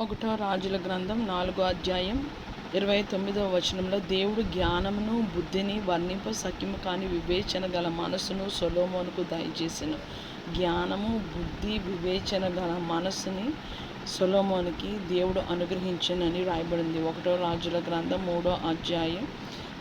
ఒకటో రాజుల గ్రంథం నాలుగో అధ్యాయం ఇరవై తొమ్మిదవ వచనంలో దేవుడు జ్ఞానమును బుద్ధిని వర్ణింప సఖ్యము కాని వివేచన గల మనసును సొలోమోనుకు దయచేసెను. జ్ఞానము బుద్ధి వివేచన గల మనస్సుని సొలోమోనికి దేవుడు అనుగ్రహించనని రాయబడింది. ఒకటో రాజుల గ్రంథం మూడో అధ్యాయం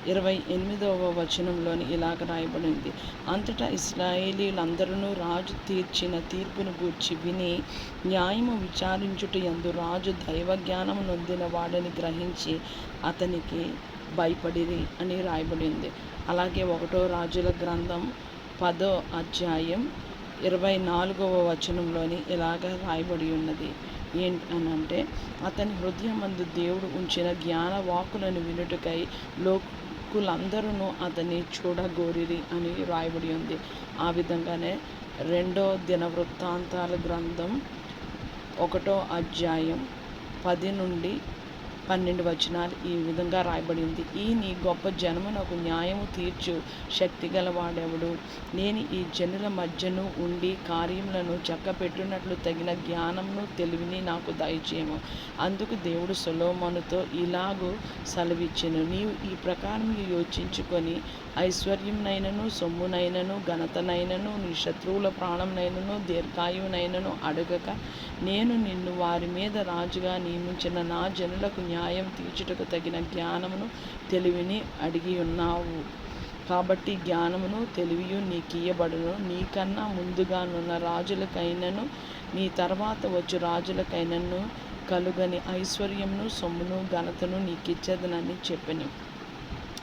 ఇరవై ఎనిమిదవ వచనంలోని ఇలాగ రాయబడింది. అంతటా ఇస్రాయేలీలందరూ రాజు తీర్చిన తీర్పును గూర్చి విని న్యాయము విచారించుట ఎందు రాజు దైవజ్ఞానం నొందిన వాడని గ్రహించి అతనికి భయపడిరి అని రాయబడింది. అలాగే ఒకటో రాజుల గ్రంథం పదో అధ్యాయం ఇరవై నాలుగవ వచనంలోని ఇలాగ రాయబడి ఉన్నది. ఏంటి అని అంటే అతని హృదయమందు దేవుడు ఉంచిన జ్ఞాన వాకులను వినుటకై లోకులందరూ అతన్ని చూడగోరిరి అని రాయబడి ఉంది. ఆ విధంగానే రెండో దిన వృత్తాంతాల గ్రంథం ఒకటో అధ్యాయం పది నుండి పన్నెండు వచనాలు ఈ విధంగా రాయబడింది ఈ నీ గొప్ప జనమునకు న్యాయము తీర్చు శక్తి గలవాడెవడు? నేను ఈ జనుల మధ్యను ఉండి కార్యములను చక్కపెట్టినట్లు తగిన జ్ఞానమును తెలివిని నాకు దయచేయము. అందుకు దేవుడు సులోమనుతో ఇలాగూ సెలవిచ్చెను. నీవు ఈ ప్రకారం యోచించుకొని ఐశ్వర్యంనైనను సొమ్మునైనను ఘనతనైనను నీ శత్రువుల ప్రాణంనైనను దీర్ఘాయువునైనను అడగక నేను నిన్ను వారి మీద రాజుగా నియమించిన నా జనులకు న్యాయం తీర్చుటకు తగిన జ్ఞానమును తెలివిని అడిగి ఉన్నావు కాబట్టి జ్ఞానమును తెలివియు నీకియబడును నీకన్నా ముందుగానున్న రాజులకైనను నీ తర్వాత వచ్చు రాజులకైనను కలుగని ఐశ్వర్యమును సొమ్మును ఘనతను నీకిచ్చేదనని చెప్పను.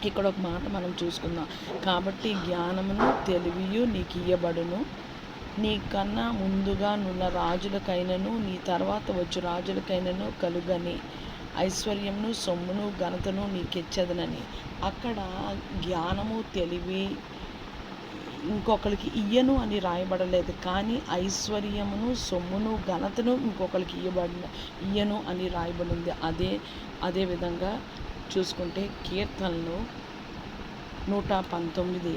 ఇక్కడ ఒక మాట మనం చూసుకుందాం. కాబట్టి జ్ఞానమును తెలివియు నీకు ఇయ్యబడును నీకన్నా ముందుగా నున్న రాజులకైనను నీ తర్వాత వచ్చు రాజులకైనను కలుగని ఐశ్వర్యమును సొమ్మును ఘనతను నీకిచ్చదనని. అక్కడ జ్ఞానము తెలివి ఇంకొకరికి ఇయ్యను అని రాయబడలేదు. కానీ ఐశ్వర్యమును సొమ్మును ఘనతను ఇంకొకరికి ఇయ్యబడిన ఇయ్యను అని రాయబడింది. అదే అదే విధంగా చూసుకుంటే కీర్తనలు నూట పంతొమ్మిది.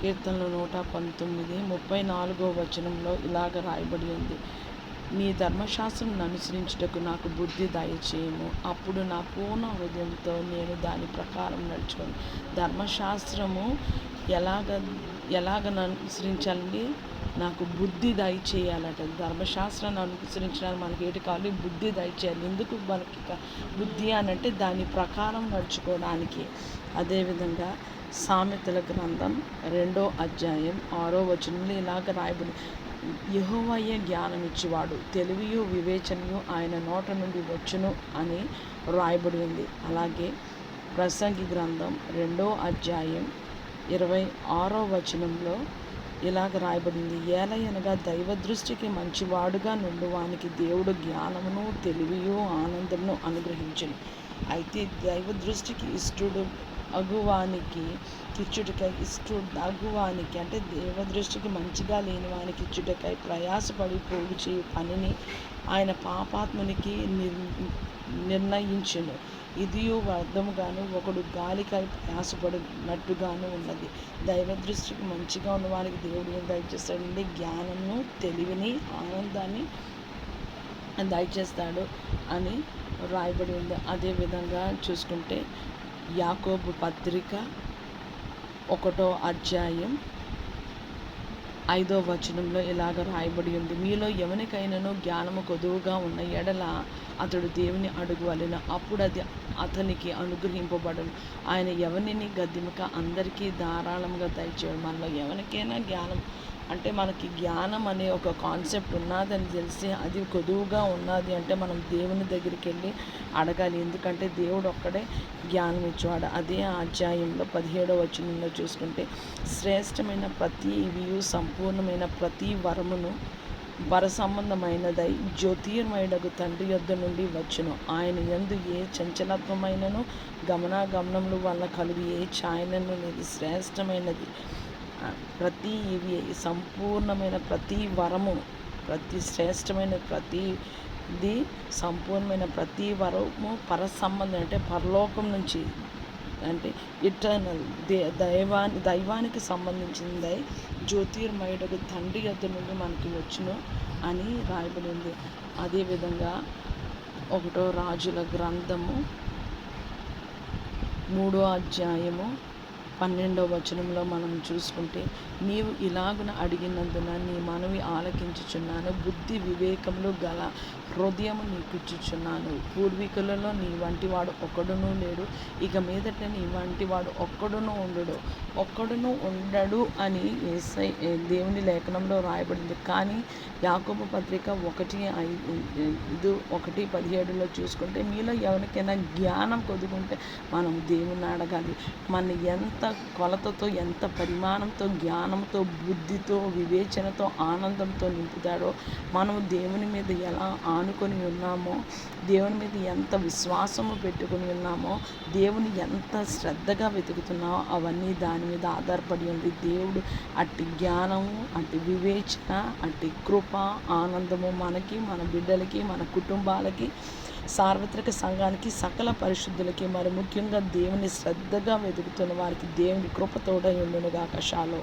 కీర్తనలు నూట పంతొమ్మిది ముప్పై నాలుగో వచనంలో ఇలాగ రాయబడి ఉంది. నీ ధర్మశాస్త్రం అనుసరించుటకు నాకు బుద్ధి దయచేయము. అప్పుడు నా పూర్ణ హృదయంతో నేను దాని ప్రకారం నడుచుకోను. ధర్మశాస్త్రము ఎలాగ ఎలాగ అనుసరించాలండి? నాకు బుద్ధి దయచేయాలట. ధర్మశాస్త్రాన్ని అనుసరించడానికి మనకి ఏటి కావాలి? బుద్ధి దయచేయాలి. ఎందుకు మనకి బుద్ధి అని అంటే దాని ప్రకారం నడుచుకోవడానికి. అదేవిధంగా సామెతల గ్రంథం రెండో అధ్యాయం ఆరో వచనంలో ఇలాగ రాయబడి యహోవయ్య జ్ఞానం ఇచ్చేవాడు తెలివియు వివేచనయు ఆయన నోట నుండి వచ్చును అని రాయబడి ఉంది. అలాగే ప్రసంగి గ్రంథం రెండో అధ్యాయం ఇరవై ఆరో వచనంలో ఇలాగ రాయబడింది ఏలయనగా దైవ దృష్టికి మంచివాడుగా నుండి వానికి దేవుడు జ్ఞానమును తెలివియు ఆనందమును అనుగ్రహించను. అయితే దైవ దృష్టికి ఇష్టడు అగువానికి కిచ్చుటకై ఇష్టు అగువానికి అంటే దేవ దృష్టికి మంచిగా లేని వానికి ఇచ్చుటకై ప్రయాసపడి పోగు చేయు పనిని ఆయన పాపాత్మునికి నిర్ నిర్ణయించును. ఇదియు అర్థముగాను ఒకడు గాలికై ప్రయాసపడినట్టుగాను ఉన్నది. దైవ దృష్టికి మంచిగా ఉన్న వారికి దేవుడు ఏం దయచేస్తాడండి జ్ఞానము తెలివిని ఆనందాన్ని దయచేస్తాడు అని రాయబడి ఉంది. అదేవిధంగా చూసుకుంటే యాకోబు పత్రిక ఒకటో అధ్యాయం ఐదో వచనంలో ఇలాగ రాయబడి ఉంది. మీలో ఎవరికైనాను జ్ఞానము కొదువుగా ఉన్న ఎడల అతడు దేవుని అడుగువలెను అప్పుడు అది అతనికి అనుగ్రహింపబడను. ఆయన ఎవరిని గద్దిమక అందరికీ ధారాళంగా దయచేయడం మనలో ఎవరికైనా జ్ఞానం అంటే మనకి జ్ఞానం అనే ఒక కాన్సెప్ట్ ఉన్నదని తెలిసి అది కొదువుగా ఉన్నది అంటే మనం దేవుని దగ్గరికి వెళ్ళి అడగాలి. ఎందుకంటే దేవుడు ఒక్కడే జ్ఞానం ఇచ్చేవాడు. అదే అధ్యాయంలో పదిహేడవ వచనంలో చూసుకుంటే శ్రేష్టమైన ప్రతి ఇవియు సంపూర్ణమైన ప్రతి వరమును వర సంబంధమైనదై జ్యోతిర్మయుడకు తండ్రి యొద్ద నుండి వచ్చును. ఆయన ఎందు ఏ చంచలత్వమైనను గమనాగమనముల వల్ల కలుగు ఏ ఛాయనను లేదు శ్రేష్టమైనది. ప్రతి ఇవి సంపూర్ణమైన ప్రతి వరము ప్రతి శ్రేష్టమైన ప్రతిది సంపూర్ణమైన ప్రతి వరము పర సంబంధం అంటే పరలోకం నుంచి అంటే ఇటర్నల్ దే దైవాని దైవానికి సంబంధించింది జ్యోతిర్మయుడకు తండ్రి యొద్ద నుండి మనకి వచ్చును అని రాయబడింది. అదేవిధంగా ఒకటో రాజుల గ్రంథము మూడో అధ్యాయము పన్నెండవ వచనంలో మనం చూసుకుంటే నీవు ఇలాగున అడిగినందున నీ మనవి ఆలకించుచున్నాను బుద్ధి వివేకములు గల హృదయము నీకుచ్చుచున్నాను. పూర్వీకులలో నీ వంటివాడు ఒక్కడునూ లేడు ఇక మీదట నీ వంటివాడు ఒక్కడును ఒక్కడునూ ఉండడు. ఒక్కడును ఉండడు అని ఏసై దేవుని లేఖనంలో రాయబడింది. కానీ యాకోబ పత్రిక ఒకటి ఐదు ఒకటి పదిహేడులో చూసుకుంటే మీలో ఎవరికైనా జ్ఞానం కొద్దుకుంటే మనం దేవుని అడగాలి. మన ఎంత కొలతతో ఎంత పరిమాణంతో జ్ఞానంతో బుద్ధితో వివేచనతో ఆనందంతో నింపుతాడో మనం దేవుని మీద ఎలా ఆనుకొని ఉన్నామో దేవుని మీద ఎంత విశ్వాసము పెట్టుకుని ఉన్నామో దేవుని ఎంత శ్రద్ధగా వెతుకుతున్నామో అవన్నీ దాని మీద ఆధారపడి ఉంది దేవుడు అట్టి జ్ఞానము అట్టి వివేచన అట్టి కృప ఆనందము మనకి మన బిడ్డలకి మన కుటుంబాలకి సార్వత్రిక సంఘానికి సకల పరిశుద్ధులకి మరి ముఖ్యంగా దేవుని శ్రద్ధగా వెతుకుతున్న వారికి దేవుని కృపతోడై ఉండునుగాక షాలో.